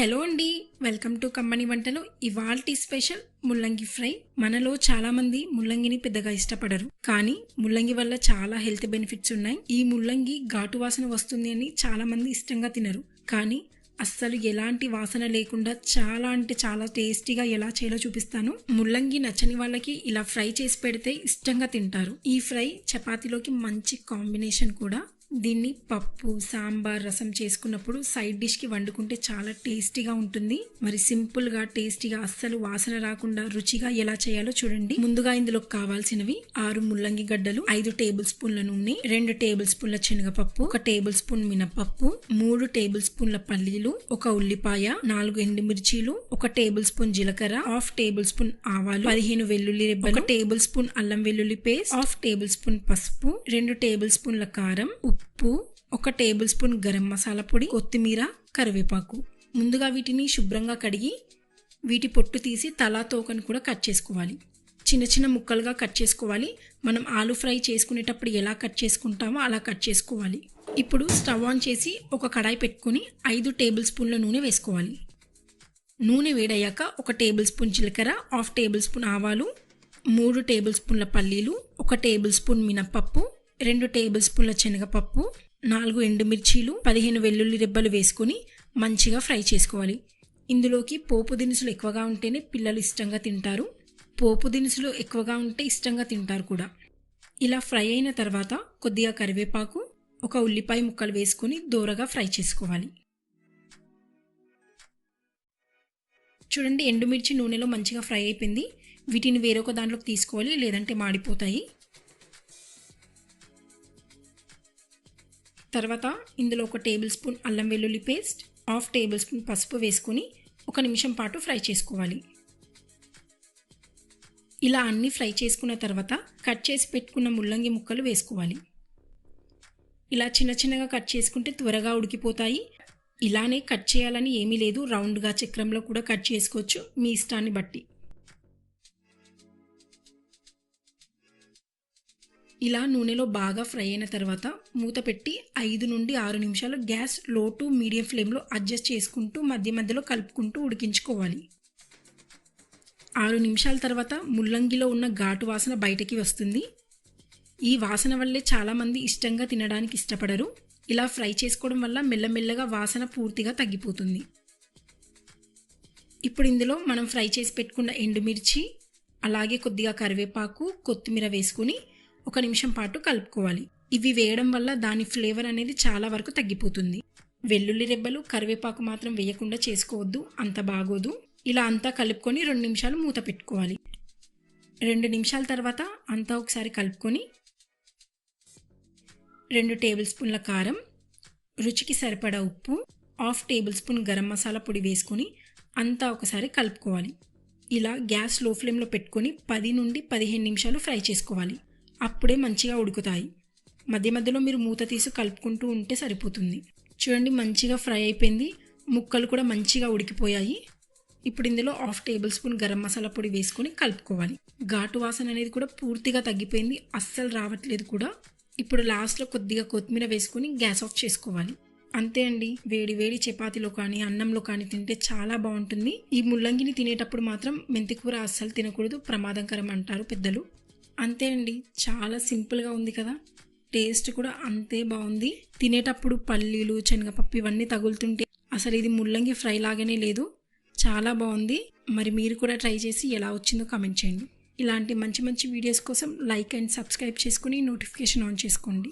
Hello అండి welcome to కమ్మని వంటలు. ఇవాల్టి స్పెషల్ ముల్లంగి ఫ్రై. మనలో చాలా మంది ముల్లంగిని పెద్దగా ఇష్టపడరు. కానీ ముల్లంగి వల్ల చాలా హెల్త్ బెనిఫిట్స్ ఉన్నాయి. ఈ ముల్లంగి ఘాటు వాసన వస్తుంది అని చాలా మంది ఇష్టంగా తినరు. కానీ అస్సలు ఎలాంటి వాసన లేకుండా చాలా అంటే చాలా టేస్టీగా ఎలా చేయాలో చూపిస్తాను. ముల్లంగి నచ్చని వాళ్ళకి ఇలా ఫ్రై చేసి పెడితే ఇష్టంగా తింటారు. ఈ ఫ్రై చపాతీలోకి మంచి కాంబినేషన్ కూడా. దీన్ని పప్పు సాంబార్ రసం చేసుకున్నప్పుడు సైడ్ డిష్కి వండుకుంటే చాలా టేస్టీగా ఉంటుంది. మరి సింపుల్గా టేస్టీగా అస్సలు వాసన రాకుండా రుచిగా ఎలా చేయాలో చూడండి. ముందుగా ఇందులో కావాల్సినవి ఆరు ముల్లంగి గడ్డలు ఐదు టేబుల్ స్పూన్ల నూనె రెండు టేబుల్ స్పూన్ల శనగపప్పు ఒక టేబుల్ స్పూన్ మినపప్పు మూడు టేబుల్ స్పూన్ల పల్లీలు ఒక ఉల్లిపాయ నాలుగు ఎండుమిర్చీలు ఒక టేబుల్ స్పూన్ జీలకర్ర హాఫ్ టేబుల్ స్పూన్ ఆవాలు పదిహేను వెల్లుల్లి రెబ్బలు ఒక టేబుల్ స్పూన్ అల్లం వెల్లుల్లి పేస్ట్ హాఫ్ టేబుల్ స్పూన్ పసుపు రెండు టేబుల్ స్పూన్ల కారం ఉప్పు ఒక టేబుల్ స్పూన్ గరం మసాలా పొడి కొత్తిమీర కరివేపాకు. ముందుగా వీటిని శుభ్రంగా కడిగి వీటి పొట్టు తీసి తలా తోకను కూడా కట్ చేసుకోవాలి. చిన్న చిన్న ముక్కలుగా కట్ చేసుకోవాలి. మనం ఆలు ఫ్రై చేసుకునేటప్పుడు ఎలా కట్ చేసుకుంటామో అలా కట్ చేసుకోవాలి. ఇప్పుడు స్టవ్ ఆన్ చేసి ఒక కడాయి పెట్టుకొని ఐదు టేబుల్ స్పూన్ల నూనె వేసుకోవాలి. నూనె వేడయ్యాక ఒక టేబుల్ స్పూన్ జీలకర్ర హాఫ్ టేబుల్ స్పూన్ ఆవాలు మూడు టేబుల్ స్పూన్ల పల్లీలు ఒక టేబుల్ స్పూన్ మినప్పప్పు రెండు టేబుల్ స్పూన్ల శనగపప్పు నాలుగు ఎండుమిర్చీలు పదిహేను వెల్లుల్లి రెబ్బలు వేసుకొని మంచిగా ఫ్రై చేసుకోవాలి. ఇందులోకి పోపు దినుసులు ఎక్కువగా ఉంటేనే పిల్లలు ఇష్టంగా తింటారు. పోపు దినుసులు ఎక్కువగా ఉంటే ఇష్టంగా తింటారు కూడా. ఇలా ఫ్రై అయిన తర్వాత కొద్దిగా కరివేపాకు ఒక ఉల్లిపాయ ముక్కలు వేసుకొని దూరగా ఫ్రై చేసుకోవాలి. చూడండి ఎండుమిర్చి నూనెలో మంచిగా ఫ్రై అయిపోయింది. వీటిని వేరొక దాంట్లోకి తీసుకోవాలి లేదంటే మాడిపోతాయి. తర్వాత ఇందులో ఒక టేబుల్ స్పూన్ అల్లం వెల్లుల్లి పేస్ట్ హాఫ్ టేబుల్ స్పూన్ పసుపు వేసుకొని ఒక నిమిషం పాటు ఫ్రై చేసుకోవాలి. ఇలా అన్నీ ఫ్రై చేసుకున్న తర్వాత కట్ చేసి పెట్టుకున్న ముల్లంగి ముక్కలు వేసుకోవాలి. ఇలా చిన్న చిన్నగా కట్ చేసుకుంటే త్వరగా ఉడికిపోతాయి. ఇలానే కట్ చేయాలని ఏమీ లేదు. రౌండ్గా చక్రంలో కూడా కట్ చేసుకోవచ్చు. మీ ఇష్టాన్ని బట్టి. ఇలా నూనెలో బాగా ఫ్రై అయిన తర్వాత మూత పెట్టి ఐదు నుండి ఆరు నిమిషాలు గ్యాస్లో టు మీడియం ఫ్లేమ్లో అడ్జస్ట్ చేసుకుంటూ మధ్య మధ్యలో కలుపుకుంటూ ఉడికించుకోవాలి. ఆరు నిమిషాల తర్వాత ముల్లంగిలో ఉన్న ఘాటు వాసన బయటకి వస్తుంది. ఈ వాసన వల్లే చాలామంది ఇష్టంగా తినడానికి ఇష్టపడరు. ఇలా ఫ్రై చేసుకోవడం వల్ల మెల్లమెల్లగా వాసన పూర్తిగా తగ్గిపోతుంది. ఇప్పుడు ఇందులో మనం ఫ్రై చేసి పెట్టుకున్న ఎండుమిర్చి అలాగే కొద్దిగా కరివేపాకు కొత్తిమీర వేసుకుని ఒక నిమిషం పాటు కలుపుకోవాలి. ఇవి వేయడం వల్ల దాని ఫ్లేవర్ అనేది చాలా వరకు తగ్గిపోతుంది. వెల్లుల్లి రెబ్బలు కరివేపాకు మాత్రం వేయకుండా చేసుకోవద్దు. అంత బాగోదు. ఇలా అంతా కలుపుకొని రెండు నిమిషాలు మూత పెట్టుకోవాలి. రెండు నిమిషాల తర్వాత అంతా ఒకసారి కలుపుకొని రెండు టేబుల్ స్పూన్ల కారం రుచికి సరిపడా ఉప్పు half tablespoon garam masala పొడి వేసుకొని అంతా ఒకసారి కలుపుకోవాలి. ఇలా గ్యాస్లో ఫ్లేమ్లో పెట్టుకొని పది నుండి పదిహేను నిమిషాలు ఫ్రై చేసుకోవాలి. అప్పుడే మంచిగా ఉడుకుతాయి. మధ్య మధ్యలో మీరు మూత తీసి కలుపుకుంటూ ఉంటే సరిపోతుంది. చూడండి మంచిగా ఫ్రై అయిపోయింది. ముక్కలు కూడా మంచిగా ఉడికిపోయాయి. ఇప్పుడు ఇందులో half tablespoon garam masala పొడి వేసుకొని కలుపుకోవాలి. ఘాటు వాసన అనేది కూడా పూర్తిగా తగ్గిపోయింది. అస్సలు రావట్లేదు కూడా. ఇప్పుడు లాస్ట్లో కొద్దిగా కొత్తిమీర వేసుకొని గ్యాస్ ఆఫ్ చేసుకోవాలి. అంతే అండి. వేడి వేడి చపాతీలో కానీ అన్నంలో కానీ తింటే చాలా బాగుంటుంది. ఈ ముల్లంగిని తినేటప్పుడు మాత్రం మెంతికూర అస్సలు తినకూడదు. ప్రమాదకరం అంటారు పెద్దలు. అంతే అండి. చాలా సింపుల్గా ఉంది కదా. టేస్ట్ కూడా అంతే బాగుంది. తినేటప్పుడు పల్లీలు శనగపప్పు ఇవన్నీ తగులుతుంటే అసలు ఇది ముల్లంగి ఫ్రై లాగానే లేదు. చాలా బాగుంది. మరి మీరు కూడా ట్రై చేసి ఎలా వచ్చిందో కామెంట్ చేయండి. ఇలాంటి మంచి మంచి వీడియోస్ కోసం లైక్ అండ్ సబ్స్క్రైబ్ చేసుకుని నోటిఫికేషన్ ఆన్ చేసుకోండి.